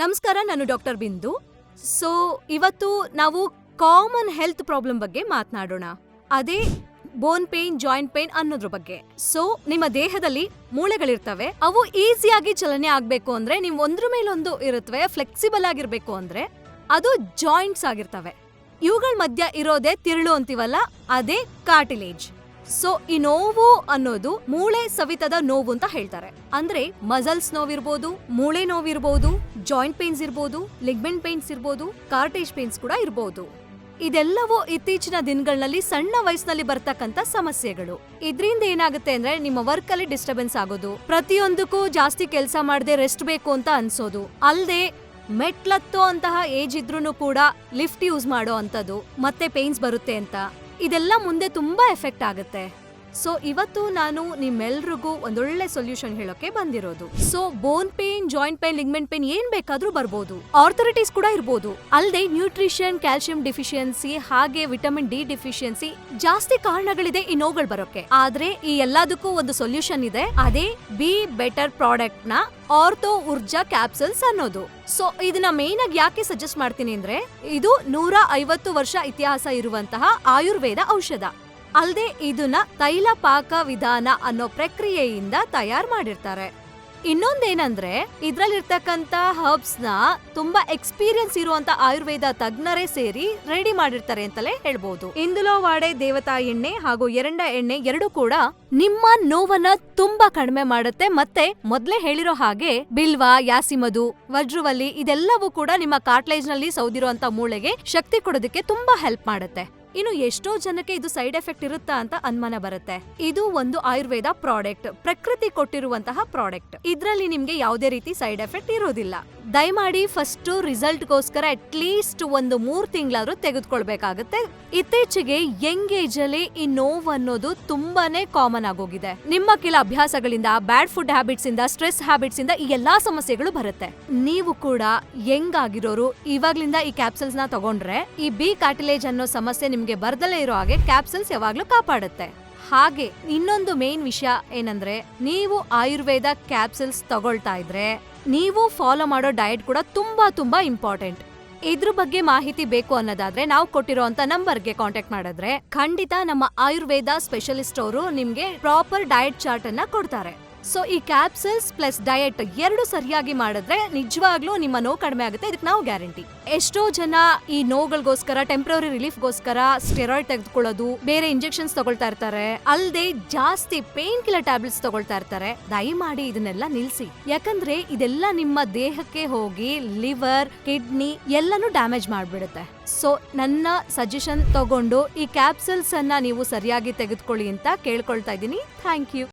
ನಮಸ್ಕಾರ, ನಾನು ಡಾಕ್ಟರ್ ಬಿಂದು. ಸೊ ಇವತ್ತು ನಾವು ಕಾಮನ್ ಹೆಲ್ತ್ ಪ್ರಾಬ್ಲಮ್ ಬಗ್ಗೆ ಮಾತನಾಡೋಣ. ಅದೇ ಬೋನ್ ಪೇನ್ ಜಾಯಿಂಟ್ ಪೇನ್ ಅನ್ನೋದ್ರ ಬಗ್ಗೆ. ಸೊ ನಿಮ್ಮ ದೇಹದಲ್ಲಿ ಮೂಳೆಗಳಿರ್ತವೆ. ಅವು ಈಸಿಯಾಗಿ ಚಲನೆ ಆಗ್ಬೇಕು ಅಂದ್ರೆ ನೀವು ಒಂದ್ರ ಮೇಲೊಂದು ಇರುತ್ತವೆ ಫ್ಲೆಕ್ಸಿಬಲ್ ಆಗಿರ್ಬೇಕು ಅಂದ್ರೆ ಅದು ಜಾಯಿಂಟ್ಸ್ ಆಗಿರ್ತವೆ. ಇವುಗಳ ಮಧ್ಯ ಇರೋದೇ ತಿರುಳು ಅಂತೀವಲ್ಲ, ಅದೇ ಕಾರ್ಟಿಲೇಜ್ ಸೊ ಈ ನೋವು ಅನ್ನೋದು ಮೂಳೆ ಸವಿತದ ನೋವು ಅಂತ ಹೇಳ್ತಾರೆ. ಅಂದ್ರೆ ಮಸಲ್ಸ್ ನೋವಿರ್ಬೋದು, ಮೂಳೆ ನೋವಿರ್ಬೋದು ಜಾಯಿಂಟ್ ಪೇನ್ಸ್ ಇರ್ಬೋದು ಲಿಗ್ಮೆಂಟ್ ಪೇನ್ಸ್ ಇರ್ಬೋದು ಕಾರ್ಟೇಜ್ ಪೇನ್ಸ್ ಕೂಡ ಇರ್ಬೋದು. ಇದೆಲ್ಲವೂ ಇತ್ತೀಚಿನ ದಿನಗಳಲ್ಲಿ ಸಣ್ಣ ವಯಸ್ಸಿನಲ್ಲಿ ಬರ್ತಕ್ಕಂಥ ಸಮಸ್ಯೆಗಳು. ಇದರಿಂದ ಏನಾಗುತ್ತೆ ಅಂದ್ರೆ ನಿಮ್ಮ ವರ್ಕ್ ಅಲ್ಲಿ ಡಿಸ್ಟರ್ಬೆನ್ಸ್ ಆಗೋದು. ಪ್ರತಿಯೊಂದಕ್ಕೂ ಜಾಸ್ತಿ ಕೆಲಸ ಮಾಡದೆ ರೆಸ್ಟ್ ಬೇಕು ಅಂತ ಅನ್ಸೋದು. ಅಲ್ದೆ ಮೆಟ್ಲತ್ತೋ ಅಂತಹ ಏಜ್ ಇದ್ರೂ ಕೂಡ ಲಿಫ್ಟ್ ಯೂಸ್ ಮಾಡೋ ಅಂಥದ್ದು. ಮತ್ತೆ ಪೇನ್ಸ್ ಬರುತ್ತೆ ಅಂತ. ಇದೆಲ್ಲ ಮುಂದೆ ತುಂಬಾ ಎಫೆಕ್ಟ್ ಆಗುತ್ತೆ. ಸೊ ಇವತ್ತು ನಾನು ನಿಮ್ಮೆಲ್ರಿಗೂ ಒಂದೊಳ್ಳೆ ಸೊಲ್ಯೂಷನ್ ಹೇಳೋಕೆ ಬಂದಿರೋದು. So bone pain joint pain ligament pain ಏನ್ ಬೇಕಾದ್ರೂ ಬರ್ಬೋದು. ಆರ್ಥರಿಟೀಸ್ ಕೂಡ ಇರ್ಬೋದು. ಅಲ್ಲದೆ ನ್ಯೂಟ್ರಿಷನ್ ಕ್ಯಾಲ್ಸಿಯಂ ಡಿಫಿಷಿಯನ್ಸಿ ಹಾಗೆ ವಿಟಮಿನ್ ಡಿ ಡಿಫಿಷಿಯನ್ಸಿ ಜಾಸ್ತಿ ಕಾರಣಗಳಿದೆ ಈ ನೋವುಗಳು ಬರೋಕೆ. ಆದ್ರೆ ಈ ಎಲ್ಲದಕ್ಕೂ ಒಂದು ಸೊಲ್ಯೂಷನ್ ಇದೆ. ಅದೇ ಬಿ ಬೆಟರ್ ಪ್ರಾಡಕ್ಟ್ನ ಆರ್ಥೋ ಊರ್ಜಾ ಕ್ಯಾಪ್ಸಲ್ಸ್ ಅನ್ನೋದು. ಸೊ ಇದನ್ನ ಮೇನ್ ಆಗಿ ಯಾಕೆ ಸಜೆಸ್ಟ್ ಮಾಡ್ತೀನಿ ಅಂದ್ರೆ, ಇದು ನೂರ ಐವತ್ತು ವರ್ಷ ಇತಿಹಾಸ ಇರುವಂತಹ ಆಯುರ್ವೇದ ಔಷಧ. ಅಲ್ದೆ ಇದನ್ನ ತೈಲ ಪಾಕ ವಿಧಾನ ಅನ್ನೋ ಪ್ರಕ್ರಿಯೆಯಿಂದ ತಯಾರು ಮಾಡಿರ್ತಾರೆ. ಇನ್ನೊಂದೇನಂದ್ರೆ ಇದ್ರಲ್ಲಿರ್ತಕ್ಕಂತ ಹರ್ಬ್ಸ್ನ ತುಂಬಾ ಎಕ್ಸ್ಪೀರಿಯನ್ಸ್ ಇರುವಂತ ಆಯುರ್ವೇದ ತಜ್ಞರೇ ಸೇರಿ ರೆಡಿ ಮಾಡಿರ್ತಾರೆ ಅಂತಲೇ ಹೇಳ್ಬೋದು. ಇಂದುಲೋ ವಾಡೆ ದೇವತಾ ಎಣ್ಣೆ ಹಾಗೂ ಎರಂಡ ಎಣ್ಣೆ ಎರಡು ಕೂಡ ನಿಮ್ಮ ನೋವನ್ನ ತುಂಬಾ ಕಡಿಮೆ ಮಾಡುತ್ತೆ ಮತ್ತೆ ಮೊದ್ಲೇ ಹೇಳಿರೋ ಹಾಗೆ ಬಿಲ್ವ, ಯಾಸಿಮದು, ವಜ್ರವಲ್ಲಿ ಇದೆಲ್ಲವೂ ಕೂಡ ನಿಮ್ಮ ಕಾರ್ಟ್ಲೇಜ್ನಲ್ಲಿ ಸೌದಿರುವಂತ ಮೂಳೆಗೆ ಶಕ್ತಿ ಕೊಡೋದಕ್ಕೆ ತುಂಬಾ ಹೆಲ್ಪ್ ಮಾಡುತ್ತೆ. ಇನ್ನು ಎಷ್ಟೋ ಜನಕ್ಕೆ ಇದು ಸೈಡ್ ಎಫೆಕ್ಟ್ ಇರುತ್ತಾ ಅಂತ ಅನುಮಾನ ಬರುತ್ತೆ. ಇದು ಒಂದು ಆಯುರ್ವೇದ ಪ್ರಾಡಕ್ಟ್, ಪ್ರಕೃತಿ ಕೊಟ್ಟಿರುವಂತಹ ಪ್ರಾಡಕ್ಟ್. ಇದರಲ್ಲಿ ನಿಮ್ಗೆ ಯಾವುದೇ ರೀತಿ ಸೈಡ್ ಎಫೆಕ್ಟ್ ಇರೋದಿಲ್ಲ. ದಯಮಾಡಿ ಫಸ್ಟ್ ರಿಸಲ್ಟ್ ಗೋಸ್ಕರ ಅಟ್ ಲೀಸ್ಟ್ ಒಂದು ಮೂರು ತಿಂಗಳಾದ್ರೂ ತೆಗೆದುಕೊಳ್ಬೇಕಾಗತ್ತೆ. ಇತ್ತೀಚೆಗೆ ಯಂಗ್ ಅಲ್ಲಿ ಈ ನೋವು ಅನ್ನೋದು ತುಂಬಾನೇ ಕಾಮನ್ ಆಗೋಗಿದೆ. ನಿಮ್ಮ ಕೆಲ ಅಭ್ಯಾಸಗಳಿಂದ ಬ್ಯಾಡ್ ಫುಡ್ ಹ್ಯಾಬಿಟ್ಸ್ ಇಂದ ಸ್ಟ್ರೆಸ್ ಹ್ಯಾಬಿಟ್ಸ್ ಇಂದ ಈ ಎಲ್ಲಾ ಸಮಸ್ಯೆಗಳು ಬರುತ್ತೆ. ನೀವು ಕೂಡ ಯಂಗ್ ಆಗಿರೋರು ಇವಾಗ್ಲಿಂದ ಈ ಕ್ಯಾಪ್ಸಲ್ಸ್ನ ತಗೊಂಡ್ರೆ ಈ ಬಿ ಕಾರ್ಟಿಲೇಜ್ ಅನ್ನೋ ಸಮಸ್ಯೆ ನಿಮ್ಗೆ ಬರ್ದಲೇ ಇರೋ ಹಾಗೆ ಕ್ಯಾಪ್ಸಲ್ಸ್ ಯಾವಾಗ್ಲೂ ಕಾಪಾಡುತ್ತೆ. ಹಾಗೆ ಇನ್ನೊಂದು ಮೇನ್ ವಿಷಯ ಏನಂದ್ರೆ, ನೀವು ಆಯುರ್ವೇದ ಕ್ಯಾಪ್ಸುಲ್ಸ್ ತಗೊಳ್ತಾ ಇದ್ರೆ, ನೀವು ಫಾಲೋ ಮಾಡೋ ಡಯಟ್ ಕೂಡ ತುಂಬಾ ತುಂಬಾ ಇಂಪಾರ್ಟೆಂಟ್ ಇದ್ರ ಬಗ್ಗೆ ಮಾಹಿತಿ ಬೇಕು ಅನ್ನೋದಾದ್ರೆ ನಾವು ಕೊಟ್ಟಿರೋಂತ ನಂಬರ್ಗೆ ಕಾಂಟ್ಯಾಕ್ಟ್ ಮಾಡಿದ್ರೆ, ಖಂಡಿತ ನಮ್ಮ ಆಯುರ್ವೇದ ಸ್ಪೆಷಲಿಸ್ಟ್ ಅವರು ನಿಮ್ಗೆ ಪ್ರಾಪರ್ ಡಯಟ್ ಚಾರ್ಟ್ ಅನ್ನ ಕೊಡ್ತಾರೆ. ಸೊ ಈ ಕ್ಯಾಪ್ಸಲ್ಸ್ ಪ್ಲಸ್ ಡಯಟ್ ಎರಡು ಸರಿಯಾಗಿ ಮಾಡಿದ್ರೆ ನಿಜವಾಗ್ಲೂ ನಿಮ್ಮ ನೋವು ಕಡಿಮೆ ಆಗುತ್ತೆ. ಇದಕ್ಕೆ ನಾವು ಗ್ಯಾರಂಟಿ ಎಷ್ಟೋ ಜನ ಈ ನೋವುಗಳಿಗೋಸ್ಕರ ಟೆಂಪ್ರರಿ ರಿಲೀಫ್ಗೋಸ್ಕರ ಸ್ಟೆರಾಯ್ಡ್ ತೆಗೆದುಕೊಳ್ಳೋದು, ಬೇರೆ ಇಂಜೆಕ್ಷನ್ಸ್ ತಗೊಳ್ತಾ ಇರ್ತಾರೆ. ಅಲ್ಲದೆ ಜಾಸ್ತಿ ಪೇನ್ ಕಿಲ್ಲರ್ ಟ್ಯಾಬ್ಲೆಟ್ಸ್ ತಗೊಳ್ತಾ ಇರ್ತಾರೆ. ದಯಮಾಡಿ ಇದನ್ನೆಲ್ಲ ನಿಲ್ಸಿ. ಯಾಕಂದ್ರೆ ಇದೆಲ್ಲ ನಿಮ್ಮ ದೇಹಕ್ಕೆ ಹೋಗಿ ಲಿವರ್ ಕಿಡ್ನಿ ಎಲ್ಲನೂ ಡ್ಯಾಮೇಜ್ ಮಾಡ್ಬಿಡುತ್ತೆ. ಸೊ ನನ್ನ ಸಜೆಷನ್ ತಗೊಂಡು ಈ ಕ್ಯಾಪ್ಸಲ್ಸ್ ಅನ್ನ ನೀವು ಸರಿಯಾಗಿ ತೆಗೆದುಕೊಳ್ಳಿ ಅಂತ ಕೇಳ್ಕೊಳ್ತಾ ಇದ್ದೀನಿ. Thank you